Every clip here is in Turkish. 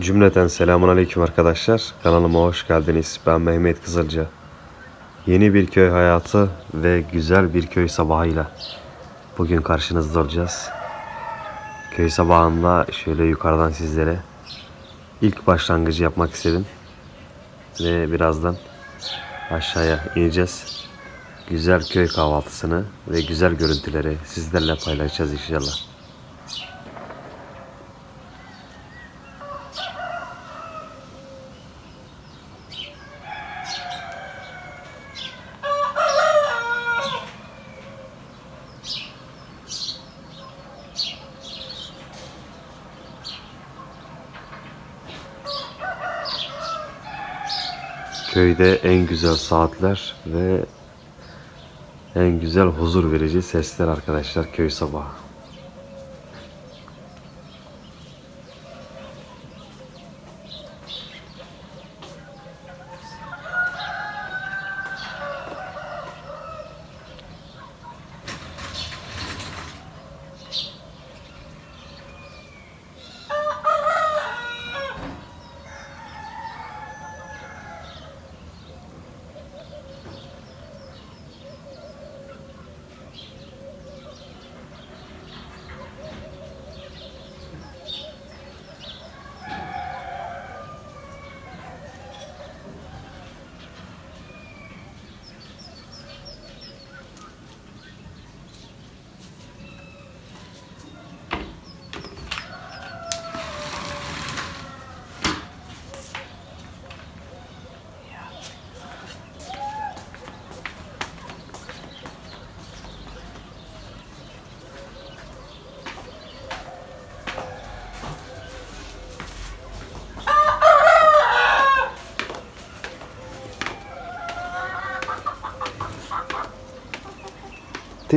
Cümleten selamun aleyküm arkadaşlar. Kanalıma hoş geldiniz. Ben Mehmet Kızılca. Yeni bir köy hayatı ve güzel bir köy sabahıyla bugün karşınızda olacağız. Köy sabahında şöyle yukarıdan sizlere ilk başlangıcı yapmak istedim. Ve birazdan aşağıya ineceğiz. Güzel köy kahvaltısını ve güzel görüntüleri sizlerle paylaşacağız inşallah. Köyde en güzel saatler ve en güzel huzur verici sesler arkadaşlar köy sabahı.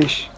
Ateş.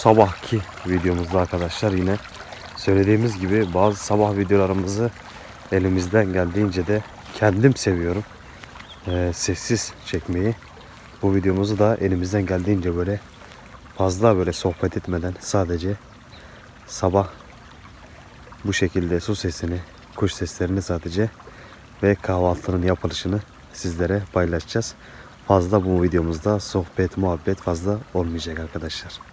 Sabahki videomuzda arkadaşlar yine söylediğimiz gibi bazı sabah videolarımızı elimizden geldiğince de kendim seviyorum. Ee, sessiz çekmeyi. Bu videomuzu da elimizden geldiğince böyle fazla böyle sohbet etmeden sadece sabah bu şekilde su sesini, kuş seslerini sadece ve kahvaltının yapılışını sizlere paylaşacağız. Fazla bu videomuzda sohbet, muhabbet fazla olmayacak arkadaşlar.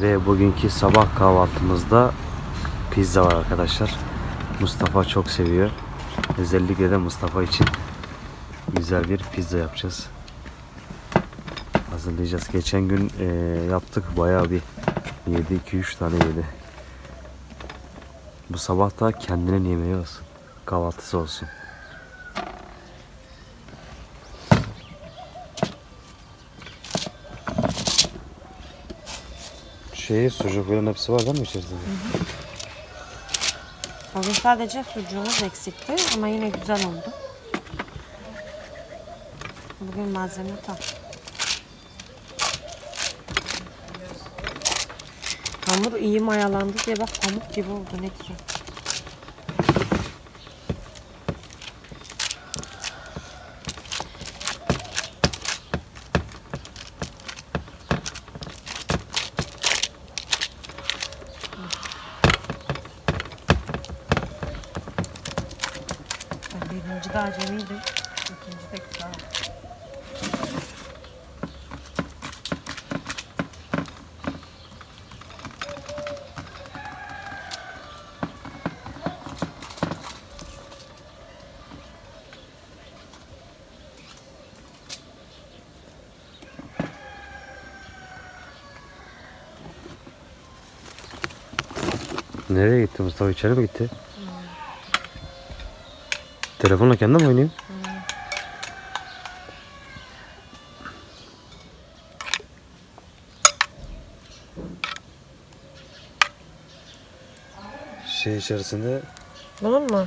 Ve bugünkü sabah kahvaltımızda pizza var arkadaşlar. Mustafa çok seviyor. Özellikle de Mustafa için güzel bir pizza yapacağız. Hazırlayacağız. Geçen gün eee, yaptık bayağı bir yedi 2-3 tane yedi. Bu sabah da kendinin yemeği olsun. Kahvaltısı olsun. Şeyi sucuk falan hepsi var değil mi içerisinde? Bugün sadece sucuğumuz eksikti ama yine güzel oldu. Bugün malzeme tam. Hamur iyi mayalandı diye bak pamuk gibi oldu ne güzel. Ben birinci de acemiydim. İkinci de güzel. Nereye gitti Mustafa? İçeri mi gitti? Telefonla kendi mi oynuyor? Şey içerisinde Bunun mu?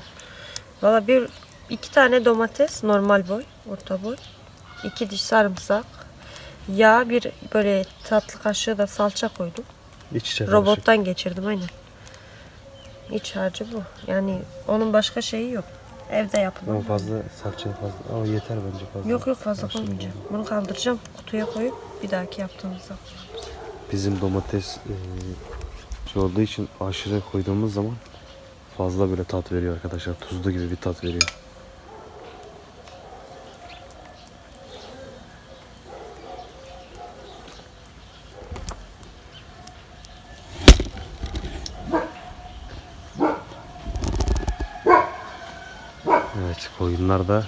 Valla bir iki tane domates normal boy, orta boy. iki diş sarımsak. Yağ bir böyle tatlı kaşığı da salça koydum. iç içe Robottan geçirdim aynen. İç harcı bu. Yani onun başka şeyi yok. Evde yapılan. Ama fazla salça fazla. Ama yeter bence fazla. Yok yok fazla Karıştırma. koymayacağım. Bunu kaldıracağım. Kutuya koyup bir dahaki yaptığımızda. Bizim domates e, şey olduğu için aşırı koyduğumuz zaman fazla böyle tat veriyor arkadaşlar. Tuzlu gibi bir tat veriyor. Evet koyunlar da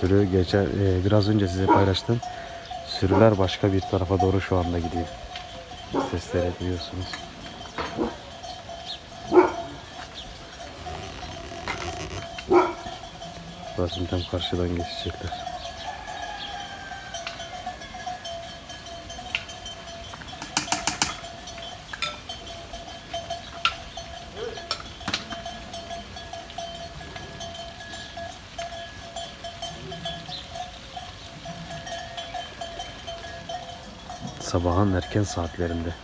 sürü geçer e, biraz önce size paylaştım. Sürüler başka bir tarafa doğru şu anda gidiyor. Sesleri duyuyorsunuz. Zaten tam karşıdan geçecekler. Sabahın erken saatlerinde.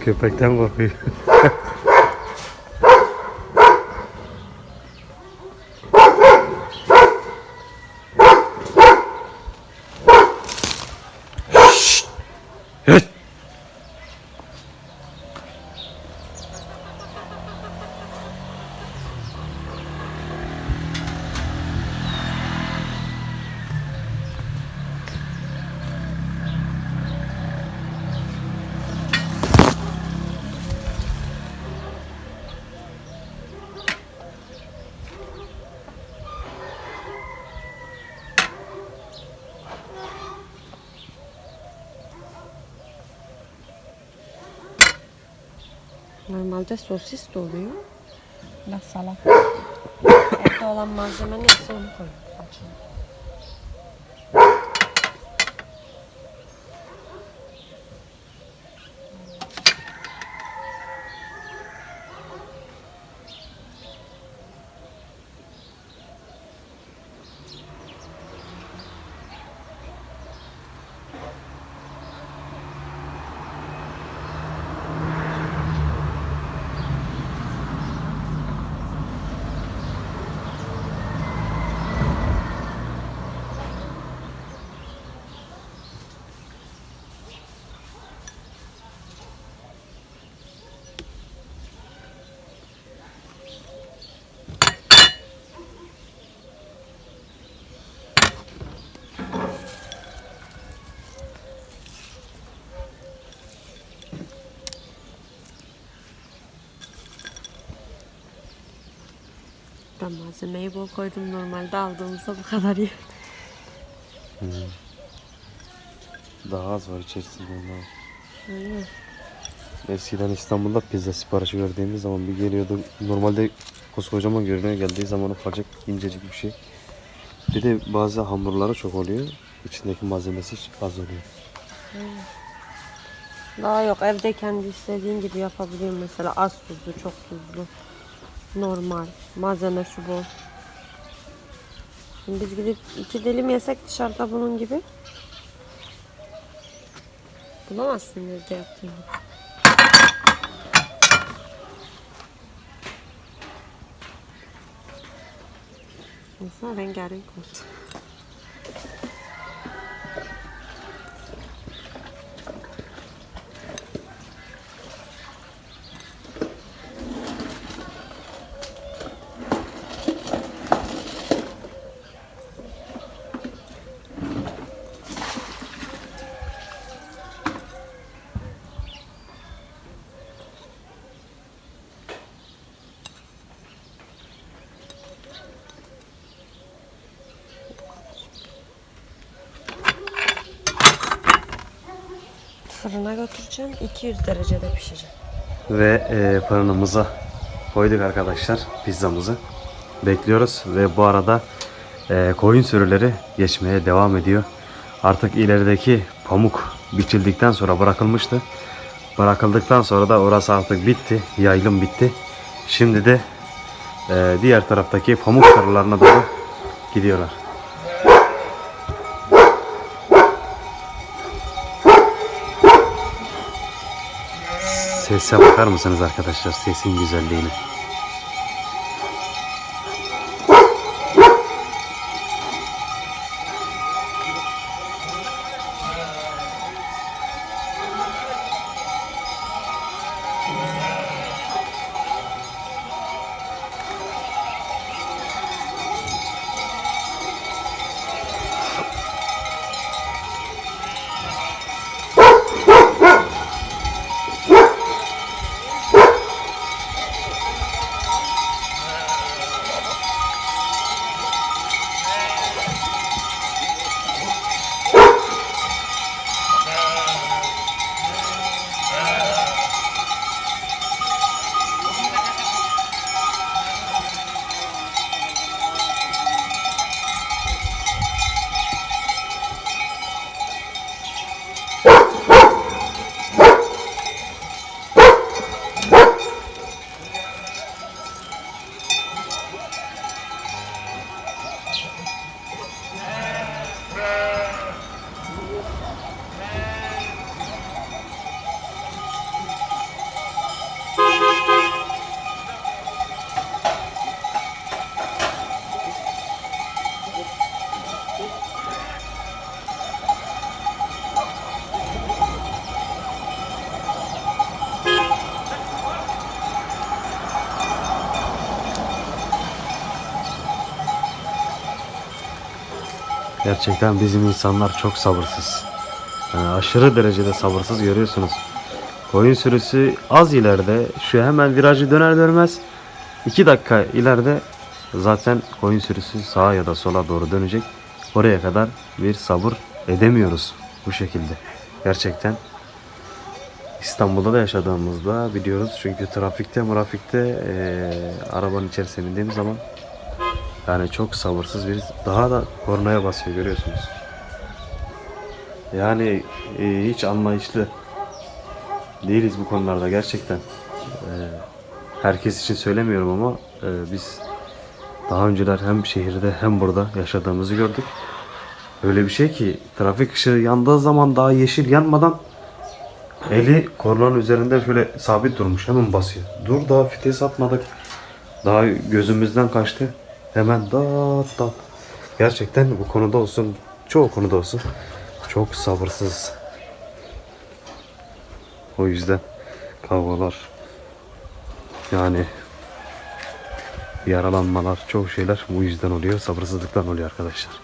Köpekten korkuyor. Normalde sosis de oluyor. Salak. Evde olan malzeme neyse onu koyuyoruz Ben malzemeyi bol koydum. Normalde aldığımızda bu kadar iyi. Daha az var içerisinde ondan. Aynen. Eskiden İstanbul'da pizza siparişi verdiğimiz zaman bir geliyordu. Normalde koskocaman görünüyor geldiği zaman ufacık incecik bir şey. Bir de bazı hamurları çok oluyor. İçindeki malzemesi az oluyor. Daha yok. Evde kendi istediğin gibi yapabiliyorum. Mesela az tuzlu, çok tuzlu. Normal. Malzemesi bol. Şimdi biz gidip iki dilim yesek dışarıda bunun gibi. Bulamazsın evde yaptığın gibi. Baksana rengarenk oldu. Fırına götüreceğim. 200 derecede pişecek. Ve e, fırınımıza koyduk arkadaşlar pizzamızı. Bekliyoruz ve bu arada e, koyun sürüleri geçmeye devam ediyor. Artık ilerideki pamuk biçildikten sonra bırakılmıştı. Bırakıldıktan sonra da orası artık bitti. Yaylım bitti. Şimdi de e, diğer taraftaki pamuk tarlalarına doğru gidiyorlar. Sese bakar mısınız arkadaşlar? Sesin güzelliğine. Gerçekten bizim insanlar çok sabırsız. Yani aşırı derecede sabırsız görüyorsunuz. Koyun sürüsü az ileride şu hemen virajı döner dönmez 2 dakika ileride zaten koyun sürüsü sağa ya da sola doğru dönecek. Oraya kadar bir sabır edemiyoruz bu şekilde. Gerçekten İstanbul'da da yaşadığımızda biliyoruz. Çünkü trafikte murafikte eee arabanın içerisine bindiğimiz zaman yani çok sabırsız bir daha da kornaya basıyor görüyorsunuz. Yani e, hiç anlayışlı değiliz bu konularda gerçekten. E, herkes için söylemiyorum ama e, biz daha önceler hem şehirde hem burada yaşadığımızı gördük. Öyle bir şey ki trafik ışığı yandığı zaman daha yeşil yanmadan eli kornanın üzerinde şöyle sabit durmuş hemen basıyor. Dur daha vites atmadık. Daha gözümüzden kaçtı. Hemen dat dat. Gerçekten bu konuda olsun, çoğu konuda olsun çok sabırsız. O yüzden kavgalar yani yaralanmalar çoğu şeyler bu yüzden oluyor. Sabırsızlıktan oluyor arkadaşlar.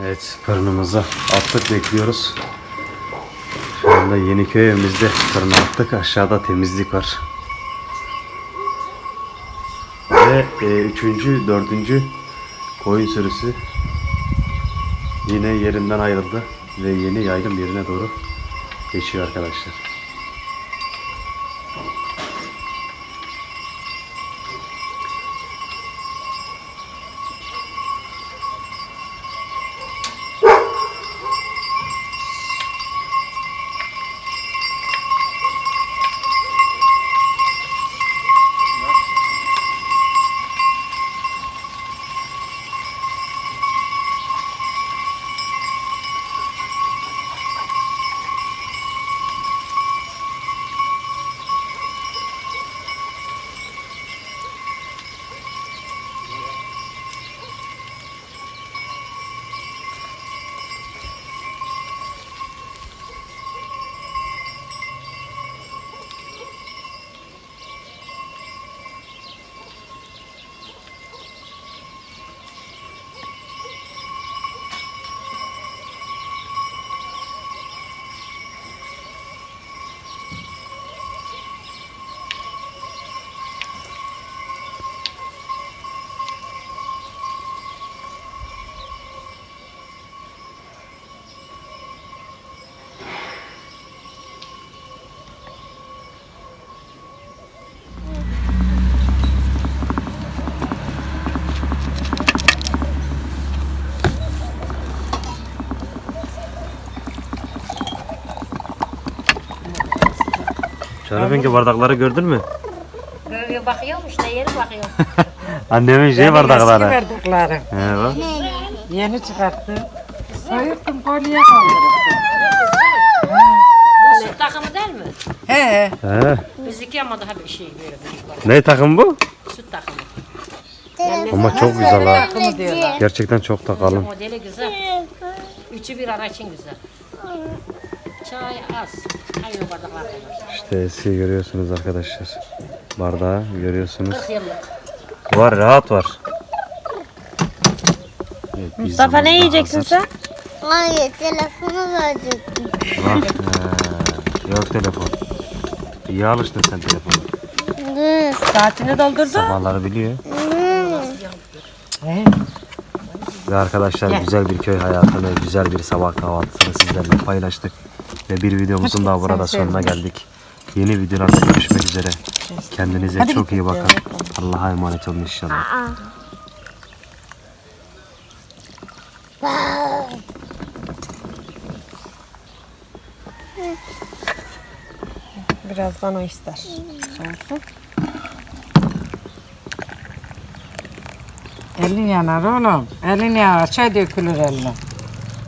Evet fırınımıza attık bekliyoruz. Şu anda Yeniköy evimizde fırına attık. Aşağıda temizlik var. E, üçüncü, dördüncü koyun sürüsü yine yerinden ayrıldı ve yeni yaylım yerine doğru geçiyor arkadaşlar. Şerefengi bardakları gördün mü? Böyle bakıyorum işte yeni bakıyorum. Annemin şey bardakları. He bak. Yeni çıkarttım. Soyuttum kolye kaldırdım. Bu süt takımı değil mi? He. He. Bizimki ama daha bir şey böyle büyük var. Ne takım bu? Süt takımı. Ama çok güzel ha. Takımı diyorlar. Gerçekten çok da kalın. Modeli güzel. Üçü bir ara için güzel. Çay az. İşte eski görüyorsunuz arkadaşlar. Bardağı görüyorsunuz. 40 yıllık. Var rahat var. Evet, Mustafa ne yiyeceksin hazır. sen? Hayır telefonu verecektim. Bak, he, yok telefon. İyi alıştın sen telefonu. Saatini doldurdu. Sabahları biliyor. Ve arkadaşlar güzel bir köy hayatını, güzel bir sabah kahvaltısını sizlerle paylaştık. Ve bir videomuzun daha burada sonuna geldik. Yeni videolarda görüşmek üzere. Kendinize çok iyi bakın. Allah'a emanet olun inşallah. Birazdan o ister. Elin yanar oğlum. Elin yanar. Çay dökülür eline.